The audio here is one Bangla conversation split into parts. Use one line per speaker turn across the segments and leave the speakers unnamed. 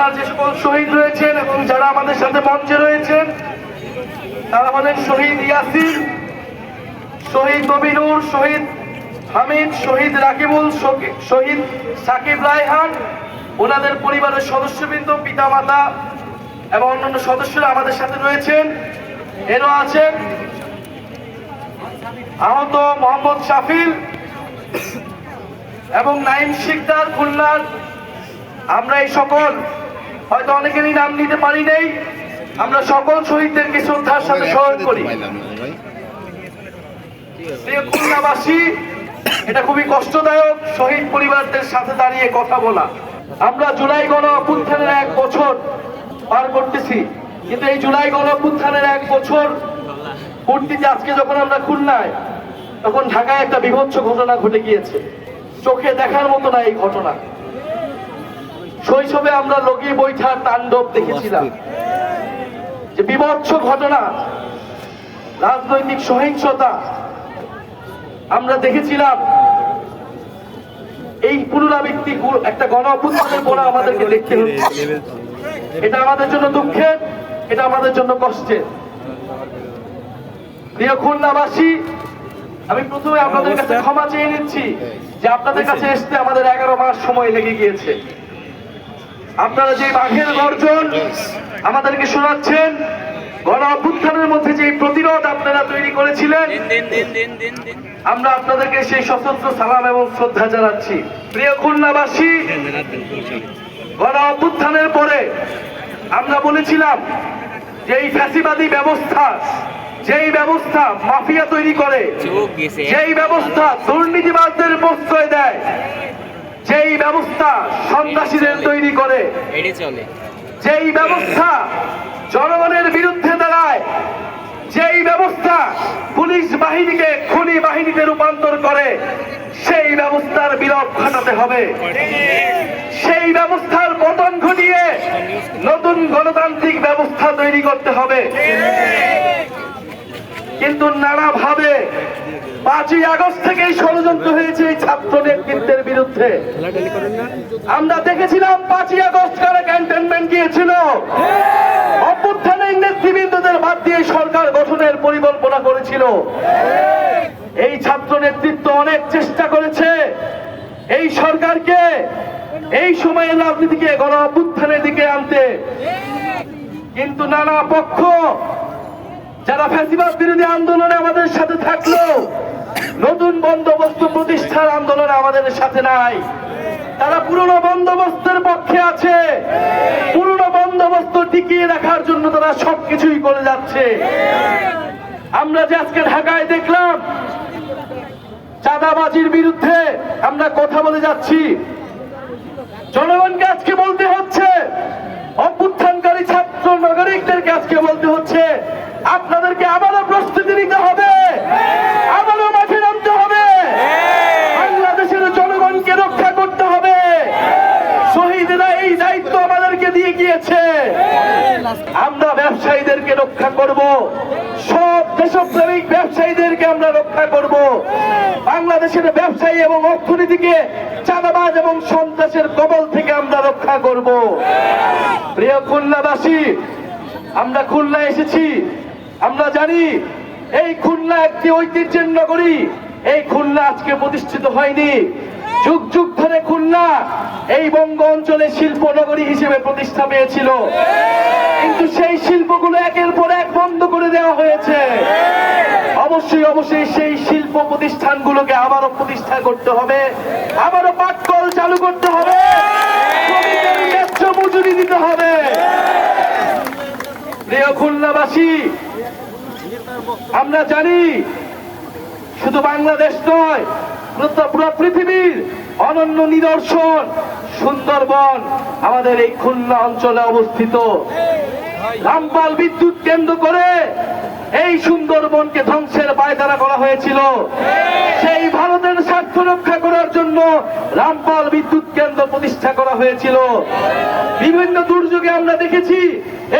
খুলনার যে সকল শহীদ রয়েছেন এবং যারা আমাদের সাথে মঞ্চে রয়েছেন, তারা হলেন শহীদ ইয়াসির, শহীদ নবিনুর, শহীদ হামিদ, শহীদ রাকিবুল শহীদ সাকিব রায়হান, ওনাদের পরিবারের সদস্যবৃন্দ, পিতামাতা এবং অন্যান্য সদস্যরা আমাদের সাথে রয়েছেন। এরও আছেন আহত মোহাম্মদ শাফিল এবং নাইম শিকদার, খুলনার। আমরা এই সকল হয়তো অনেকেরই নাম নিতে পারি নাই। আমরা সকল শহীদদেরকে শ্রদ্ধার সাথে স্মরণ করি। খুলনাবাসী, এটা খুবই কষ্টদায়ক শহীদ পরিবারদের সাথে দাঁড়িয়ে কথা বলা। আমরা জুলাই গণ অভ্যুত্থানের এক বছর পার করতেছি। কিন্তু এই জুলাই গণ অভ্যুত্থানের এক বছর পূর্তিতে আজকে যখন আমরা খুলনায়, তখন ঢাকায় একটা বিভৎস ঘটনা ঘটে গিয়েছে। চোখে দেখার মতো না এই ঘটনা। শৈশবে আমরা লগি বৈঠার তাণ্ডব দেখেছিলাম। যে বিভৎস ঘটনা রাজনৈতিক সহিংসতা আমরা দেখেছিলাম। এই পুনরাবৃত্তি একটা গণ অভ্যুত্থানের পরে আমাদেরকে দেখতে হচ্ছে। এটা আমাদের জন্য দুঃখের এটা আমাদের জন্য কষ্টের। প্রিয় খুলনাবাসী আমি প্রথমে আপনাদের কাছে ক্ষমা চেয়ে নিচ্ছি যে আপনাদের কাছে আসতে আমাদের এগারো মাস সময় লেগে গিয়েছে। আপনারা যে বাঘের গর্জন আমাদেরকে শোনাচ্ছেন গণ অভ্যুত্থানের মধ্যে যে প্রতিরোধ আপনারা তৈরি করেছিলেন আমরা আপনাদেরকে সেই সশস্ত্র সালাম এবং শ্রদ্ধা জানাচ্ছি। প্রিয় খুলনাবাসী গণ অভ্যুত্থানের পরে আমরা বলেছিলাম যে এই ফ্যাসিবাদী ব্যবস্থা যেই ব্যবস্থা মাফিয়া তৈরি করে যেই ব্যবস্থা দুর্নীতিবাদদের প্রশ্রয় দেয় যেই ব্যবস্থা সন্ত্রাসীদের তৈরি করে যেই ব্যবস্থা জনগণের বিরুদ্ধে দাঁড়ায় যেই ব্যবস্থা পুলিশ বাহিনীকে খুনি বাহিনীতে রূপান্তর করে সেই ব্যবস্থার বিলোপ ঘটাতে হবে। সেই ব্যবস্থার পতন ঘটিয়ে নতুন গণতান্ত্রিক ব্যবস্থা তৈরি করতে হবে। কিন্তু নানাভাবে পাঁচই আগস্ট থেকেই ষড়যন্ত্র হয়েছে এই ছাত্র নেতৃত্বের বিরুদ্ধে। আমরা দেখেছিলাম পাঁচই আগস্ট কারা ক্যান্টনমেন্ট গিয়েছিল। নেতৃবৃন্দদের বাদ দিয়ে সরকার গঠনের পরিকল্পনা করেছিল। এই ছাত্র নেতৃত্ব অনেক চেষ্টা করেছে। এই সরকারকে এই সময়ের রাজনীতিকে গণ অভ্যুত্থানের দিকে আনতে। কিন্তু নানা পক্ষ যারা ফ্যাসিবাদ বিরোধী আন্দোলনে আমাদের সাথে থাকল, নতুন বন্দোবস্ত প্রতিষ্ঠার আন্দোলনে আমাদের সাথে নাই। তারা পুরনো বন্দোবস্তের পক্ষে আছে। পুরনো বন্দোবস্ত টিকিয়ে রাখার জন্য তারা সবকিছুই করে যাচ্ছে। আমরা যে আজকে ঢাকায় দেখলাম, চাঁদাবাজির বিরুদ্ধে আমরা কথা বলে যাচ্ছি। জনগণকে আজকে বলতে হচ্ছে, অভ্যুত্থানকারী ছাত্র নাগরিকদেরকে আজকে বলতে হচ্ছে আপনাদেরকে আবারও প্রস্তুতি নিতে হবে। আবারও মাঠে নামতে হবে। বাংলাদেশের জনগণকে রক্ষা করতে হবে। শহীদরা এই দায়িত্ব আমাদেরকে দিয়ে গিয়েছে। আমরা ব্যবসায়ীদেরকে রক্ষা করব। সব দেশপ্রেমিক ব্যবসায়ীদেরকে আমরা রক্ষা করব। বাংলাদেশের ব্যবসায়ী এবং অর্থনীতিকে চাঁদাবাজ এবং সন্ত্রাসের কবল থেকে আমরা রক্ষা করব। প্রিয় খুলনাবাসী, আমরা খুলনা এসেছি। আমরা জানি এই খুলনা একটি ঐতিহ্যের নগরী। এই খুলনা আজকে প্রতিষ্ঠিত হয়নি। যুগ যুগ ধরে খুলনা এই বঙ্গ অঞ্চলে শিল্প নগরী হিসেবে প্রতিষ্ঠা পেয়েছিল। কিন্তু সেই শিল্পগুলো একের পর এক বন্ধ করে দেওয়া হয়েছে। অবশ্যই অবশ্যই সেই শিল্প প্রতিষ্ঠানগুলোকে আবারও প্রতিষ্ঠা করতে হবে। আবারও পাটকল চালু করতে হবে। মজুরি দিতে হবে। প্রিয় খুলনাবাসী আমরা জানি শুধু বাংলাদেশ নয় পুরো পৃথিবীর অনন্য নিদর্শন সুন্দরবন আমাদের এই খুলনা অঞ্চলে অবস্থিত। রামপাল বিদ্যুৎ কেন্দ্র করে এই সুন্দরবনকে ধ্বংসের পায়তারা করা হয়েছিল। সেই ভারতের স্বার্থ রক্ষা জন্য রামপাল বিদ্যুৎ কেন্দ্র প্রতিষ্ঠা করা হয়েছিল। বিভিন্ন দুর্যোগে আমরা দেখেছি,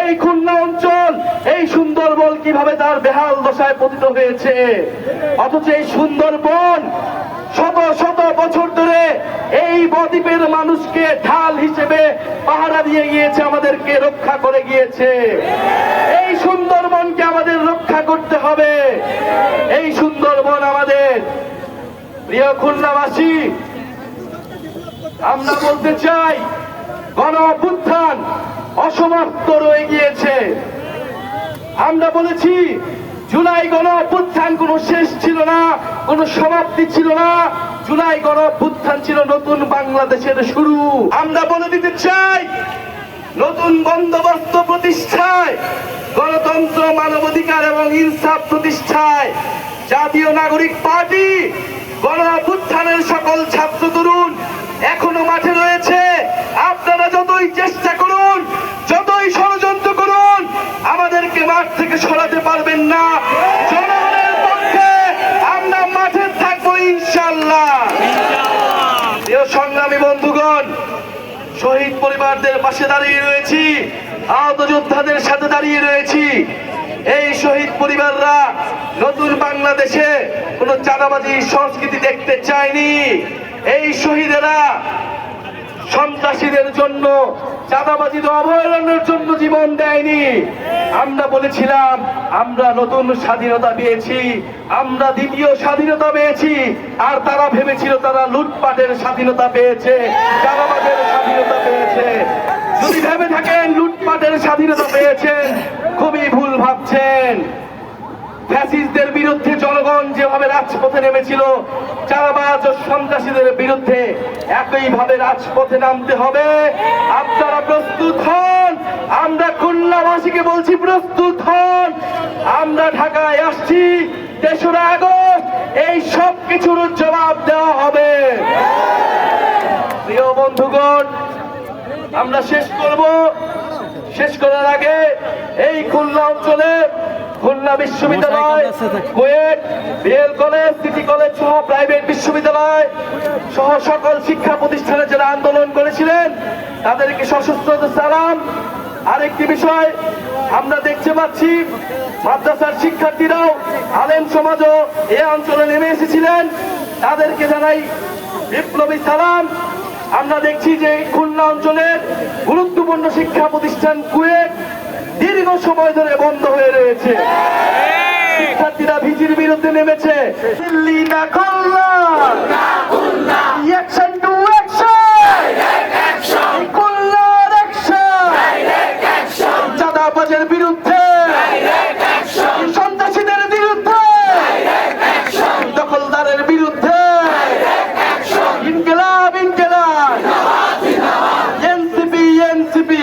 এই খুলনা অঞ্চল, এই সুন্দরবন কীভাবে তার বেহাল দশায় পতিত হয়েছে। অথচ এই সুন্দরবন শত শত বছর ধরে এই বদ্বীপের মানুষকে ঢাল হিসেবে পাহারা দিয়ে গিয়েছে, আমাদেরকে রক্ষা করে গিয়েছে। এই সুন্দরবনকে আমাদের রক্ষা করতে হবে। এই সুন্দরবন আমাদের প্রিয় খুলনাবাসী, আমরা বলতে চাই, গণ অভ্যুত্থান অসমাপ্ত রয়ে গিয়েছে। আমরা বলেছি, জুলাই গণ অভ্যুত্থান শেষ ছিল না সমাপ্তি ছিল না। জুলাই গণ অভ্যুত্থান ছিল নতুন বাংলাদেশের শুরু। আমরা বলে দিতে চাই, নতুন বন্দোবস্ত প্রতিষ্ঠায়, গণতন্ত্র, মানবাধিকার এবং ইনসাফ প্রতিষ্ঠায় জাতীয় নাগরিক পার্টি গণ অভ্যুত্থানের সকল ছাত্র তরুণ এখনও মাঠে রয়েছে আপনারা যতই চেষ্টা করুন যতই ষড়যন্ত্র করুন আমাদেরকে মাঠ থেকে সরাতে পারবেন না জনগণের পক্ষে আমরা মাঠে থাকব ইনশাল্লাহ প্রিয় সংগ্রামী বন্ধুগণ, শহীদ পরিবারদের পাশে দাঁড়িয়ে রয়েছি, আহত যোদ্ধাদের সাথে দাঁড়িয়ে রয়েছি। এই শহীদ পরিবাররা নতুন বাংলাদেশে কোনো চাঁদাবাজি সংস্কৃতি দেখতে চায়নি। এই শহীদেরা সন্ত্রাসীদের জন্য, চাঁদাবাজির অভয়ারণ্যের জন্য জীবন দেয়নি। আমরা বলেছিলাম, আমরা নতুন স্বাধীনতা পেয়েছি, আমরা দ্বিতীয় স্বাধীনতা পেয়েছি, আর তারা ভেবেছিল তারা লুটপাটের স্বাধীনতা পেয়েছে, চাঁদাবাজের স্বাধীনতা পেয়েছে। যদি ভেবে থাকেন, লুটপাটের স্বাধীনতা পেয়েছেন, খুবই ভুল ভাবছেন। ফ্যাসিস্টদের বিরুদ্ধে জনগণ যেভাবে রাজপথে নেমেছিল চারাবাজ ও সন্ত্রাসীদের বিরুদ্ধে একইভাবে রাজপথে নামতে হবে। আপনারা প্রস্তুত হন। আমরা খুলনাবাসীকে বলছি, প্রস্তুত হন। আমরা ঢাকায় আসছি, তেসরা আগস্ট, এই সব কিছুর জবাব দেওয়া হবে। প্রিয় বন্ধুগণ, আমরা শেষ করব। শেষ করার আগে এই খুলনা অঞ্চলে খুলনা বিশ্ববিদ্যালয় KUET BL college city college সহ প্রাইভেট বিশ্ববিদ্যালয় সহ সকল শিক্ষা প্রতিষ্ঠানে যারা আন্দোলন করেছিলেন তাদেরকে সশস্ত্র সালাম। আরেকটি বিষয় আমরা দেখতে পাচ্ছি মাদ্রাসার শিক্ষার্থীরাও আলেম সমাজও এ অঞ্চলে নেমে এসেছিলেন। তাদেরকে জানাই বিপ্লবী সালাম। আমরা দেখছি যে খুলনা অঞ্চলের গুরুত্বপূর্ণ শিক্ষা প্রতিষ্ঠান কুয়েট দীর্ঘ সময় ধরে বন্ধ হয়ে রয়েছে। শিক্ষার্থীরা ভিজির বিরুদ্ধে নেমেছে। দিল্লি না খুলনা অ্যাকশন টু অ্যাকশন খুলনার অ্যাকশন চাঁদাবাজের বিরুদ্ধে সন্ত্রাসীদের বিরুদ্ধে দখলদারের বিরুদ্ধে ইনকেলাব ইনকেলাব এনসিপি এনসিপি